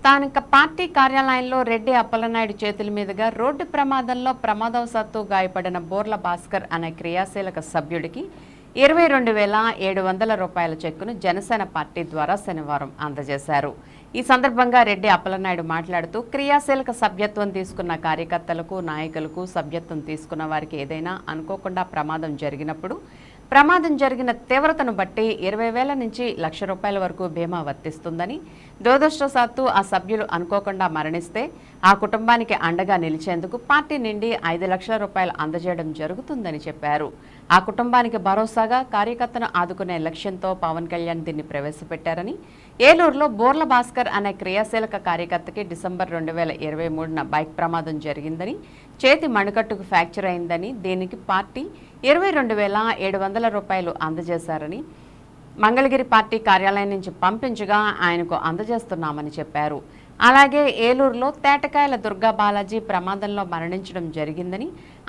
స్థానిక పార్టీ కార్యాలయంలో రెడ్డి అప్పలనాయుడు చేతుల మీదుగా రోడ్డు ప్రమాదంలో ప్రమాదవశాత్తు గాయపడిన బోర్ల భాస్కర్ అనే క్రియాశీలక సభ్యుడికి ఇరవై రెండు వేల ఏడు వందల రూపాయల చెక్కును జనసేన పార్టీ ద్వారా శనివారం అందజేశారు. ఈ సందర్భంగా రెడ్డి అప్పలనాయుడు మాట్లాడుతూ క్రియాశీలక సభ్యత్వం తీసుకున్న కార్యకర్తలకు నాయకులకు సభ్యత్వం తీసుకున్న వారికి ఏదైనా అనుకోకుండా ప్రమాదం జరిగినప్పుడు ప్రమాదం జరిగిన తీవ్రతను బట్టి ఇరవై వేల నుంచి లక్ష రూపాయల వరకు బీమా వర్తిస్తుందని దురదృష్టవశాత్తు ఆ సభ్యులు అనుకోకుండా మరణిస్తే ఆ కుటుంబానికి అండగా నిలిచేందుకు పార్టీ నుండి ఐదు లక్షల రూపాయలు అందజేయడం జరుగుతుందని చెప్పారు. ఆ కుటుంబానికి భరోసాగా కార్యకర్తను ఆదుకునే లక్ష్యంతో పవన్ కళ్యాణ్ దీన్ని ప్రవేశపెట్టారని. ఏలూరులో బోర్ల భాస్కర్ అనే క్రియాశీలక కార్యకర్తకి డిసెంబర్ రెండు వేల ఇరవై మూడున బైక్ ప్రమాదం జరిగిందని చేతి మణికట్టుకు ఫ్రాక్చర్ అయిందని దీనికి పార్టీ ఇరవై రెండు వేల ఏడు వందల రూపాయలు అందజేశారని మంగళగిరి పార్టీ కార్యాలయం నుంచి పంపించగా ఆయనకు అందజేస్తున్నామని చెప్పారు. అలాగే ఏలూరులో తేటకాయల దుర్గా బాలాజీ ప్రమాదంలో మరణించడం జరిగిందని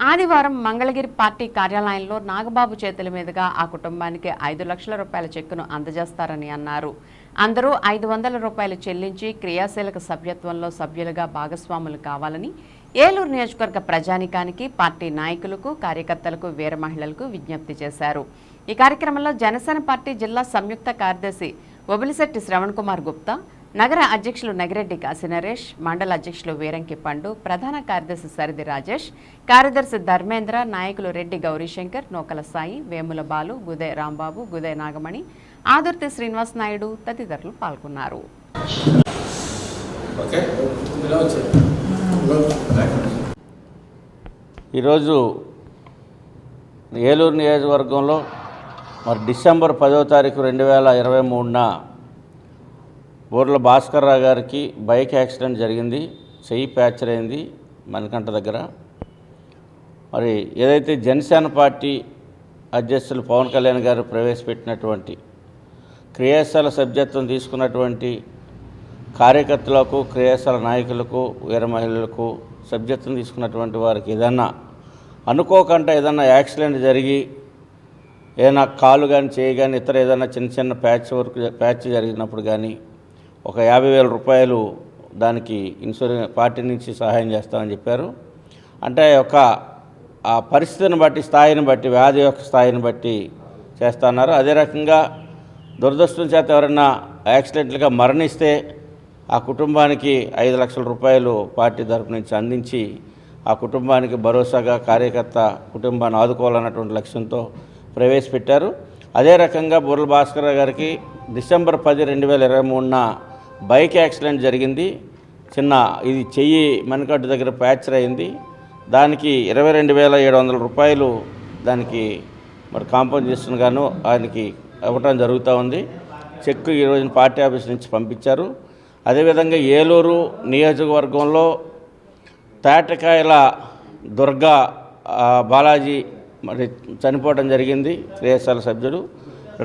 ఆదివారం మంగళగిరి పార్టీ కార్యాలయంలో నాగబాబు చేతుల మీదుగా ఆ కుటుంబానికి ఐదు లక్షల రూపాయల చెక్కును అందజేస్తారని అన్నారు. అందరూ ఐదు వందల రూపాయలు చెల్లించి క్రియాశీలక సభ్యత్వంలో సభ్యులుగా భాగస్వాములు కావాలని ఏలూరు నియోజకవర్గ ప్రజానికానికి పార్టీ నాయకులకు కార్యకర్తలకు వీర మహిళలకు విజ్ఞప్తి చేశారు. ఈ కార్యక్రమంలో జనసేన పార్టీ జిల్లా సంయుక్త కార్యదర్శి ఒబిలిశెట్టి శ్రవణ్ కుమార్ గుప్తా నగర అధ్యక్షులు నగిరెడ్డి కాశీనరేష్ మండల అధ్యక్షులు వీరంకి పండు ప్రధాన కార్యదర్శి సరిది రాజేష్ కార్యదర్శి ధర్మేంద్ర నాయకులు రెడ్డి గౌరీశంకర్ నూకల సాయి వేముల బాలు గుదే రాంబాబు గుదే నాగమణి ఆదుర్తి శ్రీనివాస్ నాయుడు తదితరులు పాల్గొన్నారు. ఓకే. ఈరోజు ఏలూరు నియోజకవర్గంలో మరి డిసెంబర్ పదో తారీఖు రెండు వేల ఇరవై మూడున బోర్ల భాస్కర్రావు గారికి బైక్ యాక్సిడెంట్ జరిగింది చెయ్యి ఫ్రాక్చర్ అయింది మణికంఠ దగ్గర. మరి ఏదైతే జనసేన పార్టీ అధ్యక్షులు పవన్ కళ్యాణ్ గారు ప్రవేశపెట్టినటువంటి క్రియాశాల సభ్యత్వం తీసుకున్నటువంటి కార్యకర్తలకు క్రియాశాల నాయకులకు వీర మహిళలకు సభ్యత్వం తీసుకున్నటువంటి వారికి ఏదన్నా అనుకోకుండా ఏదన్నా యాక్సిడెంట్ జరిగి ఏదైనా కాలు కానీ చేయి కానీ ఇతర ఏదైనా చిన్న చిన్న ప్యాచ్ వర్క్ ప్యాచ్ జరిగినప్పుడు కానీ ఒక యాభై వేల రూపాయలు దానికి ఇన్సూరెన్స్ పార్టీ నుంచి సహాయం చేస్తామని చెప్పారు. అంటే ఒక ఆ పరిస్థితిని బట్టి స్థాయిని బట్టి వ్యాధి యొక్క స్థాయిని బట్టి చేస్తున్నారు. అదే రకంగా దురదృష్టం చేత ఎవరైనా యాక్సిడెంట్లుగా మరణిస్తే ఆ కుటుంబానికి ఐదు లక్షల రూపాయలు పార్టీ తరపు నుంచి అందించి ఆ కుటుంబానికి భరోసాగా కార్యకర్త కుటుంబాన్ని ఆదుకోవాలన్నటువంటి లక్ష్యంతో ప్రవేశపెట్టారు. అదే రకంగా బుర్రల భాస్కర్ గారికి డిసెంబర్ పది రెండు వేల ఇరవై మూడున బైక్ యాక్సిడెంట్ జరిగింది. చిన్న ఇది చెయ్యి మణికట్టు దగ్గర ఫ్రాక్చర్ అయింది. దానికి ఇరవై రెండు వేల ఏడు వందల రూపాయలు దానికి మరి కాంపన్సేషన్ గాను ఆయనకి ఇవ్వటం జరుగుతూ ఉంది. చెక్ ఈరోజు పార్టీ ఆఫీస్ నుంచి పంపించారు. అదేవిధంగా ఏలూరు నియోజకవర్గంలో తాటకాయల దుర్గా బాలాజీ మరి చనిపోవడం జరిగింది. క్రియాశాల సభ్యుడు.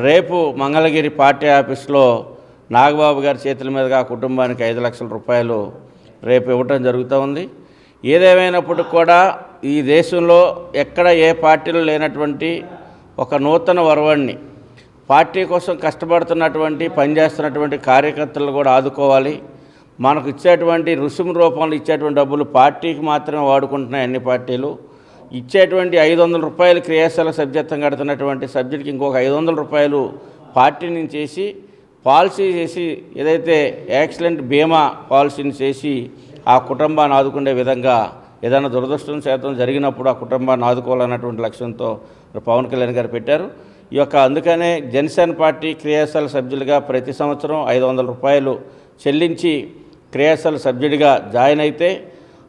రేపు మంగళగిరి పార్టీ ఆఫీస్లో నాగబాబు గారి చేతుల మీదుగా కుటుంబానికి ఐదు లక్షల రూపాయలు రేపు ఇవ్వటం జరుగుతూ ఉంది. ఏదేమైనప్పటికి కూడా ఈ దేశంలో ఎక్కడ ఏ పార్టీలో లేనటువంటి ఒక నూతన వరవాణ్ణి పార్టీ కోసం కష్టపడుతున్నటువంటి పనిచేస్తున్నటువంటి కార్యకర్తలు కూడా ఆదుకోవాలి. మనకు ఇచ్చేటువంటి రుసుము రూపంలో ఇచ్చేటువంటి డబ్బులు పార్టీకి మాత్రమే వాడుకుంటున్నాయి అన్ని పార్టీలు. ఇచ్చేటువంటి ఐదు వందల రూపాయలు క్రియాశీల సబ్జెక్తం కడుతున్నటువంటి సబ్జెక్ట్కి ఇంకొక ఐదు వందల రూపాయలు పార్టీ నుంచి చేసి పాలసీ చేసి ఏదైతే యాక్సిడెంట్ బీమా పాలసీని చేసి ఆ కుటుంబాన్ని ఆదుకునే విధంగా ఏదైనా దురదృష్టం శాతం జరిగినప్పుడు ఆ కుటుంబాన్ని ఆదుకోవాలన్నటువంటి లక్ష్యంతో పవన్ కళ్యాణ్ గారు పెట్టారు. ఈ యొక్క అందుకనే జనసేన పార్టీ క్రియాశీల సభ్యులుగా ప్రతి సంవత్సరం ఐదు వందల రూపాయలు చెల్లించి క్రియాశీల సభ్యుడిగా జాయిన్ అయితే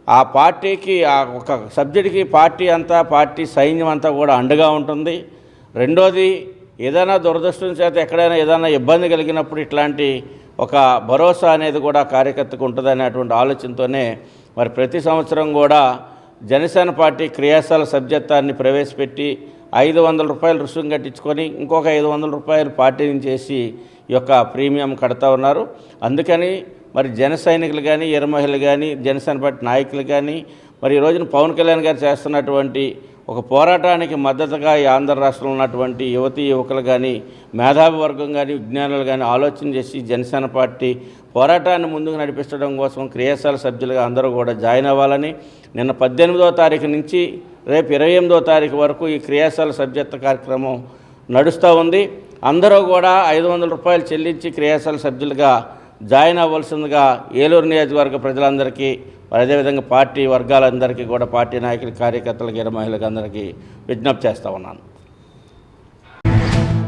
ఆ పార్టీకి ఆ ఒక సభ్యుడికి పార్టీ అంతా పార్టీ సైన్యం అంతా కూడా అండగా ఉంటుంది. రెండోది ఏదైనా దురదృష్టం చేత ఎక్కడైనా ఏదైనా ఇబ్బంది కలిగినప్పుడు ఇట్లాంటి ఒక భరోసా అనేది కూడా కార్యకర్తకు ఉంటుంది అనేటువంటి ఆలోచనతోనే మరి ప్రతి సంవత్సరం కూడా జనసేన పార్టీ క్రియాశాల సభ్యత్వాన్ని ప్రవేశపెట్టి ఐదు వందల రూపాయలు రుసుం కట్టించుకొని ఇంకొక ఐదు వందల రూపాయలు పార్టీ నుంచి ఈ యొక్క ప్రీమియం కడతా ఉన్నారు. అందుకని మరి జన సైనికులు కానీ ఎర్ర మహిళలు కానీ జనసేన పార్టీ నాయకులు కానీ మరి ఈ రోజున పవన్ కళ్యాణ్ గారు చేస్తున్నటువంటి ఒక పోరాటానికి మద్దతుగా ఈ ఆంధ్ర రాష్ట్రంలో ఉన్నటువంటి యువతీ యువకులు కానీ మేధావి వర్గం కానీ విజ్ఞానులు కానీ ఆలోచన చేసి జనసేన పార్టీ పోరాటాన్ని ముందుకు నడిపించడం కోసం క్రియాశాల సభ్యులుగా అందరూ కూడా జాయిన్ అవ్వాలని నిన్న పద్దెనిమిదో తారీఖు నుంచి రేపు ఇరవై ఎనిమిదో తారీఖు వరకు ఈ క్రియాశాల సభ్యత్వ కార్యక్రమం నడుస్తూ ఉంది. అందరూ కూడా ఐదు వందల రూపాయలు చెల్లించి క్రియాశాల సభ్యులుగా జాయిన్ అవ్వాల్సిందిగా ఏలూరు నియోజకవర్గ ప్రజలందరికీ మరి అదేవిధంగా పార్టీ వర్గాలందరికీ కూడా పార్టీ నాయకులు కార్యకర్తలకి మహిళలకు అందరికీ విజ్ఞప్తి చేస్తూ ఉన్నాను.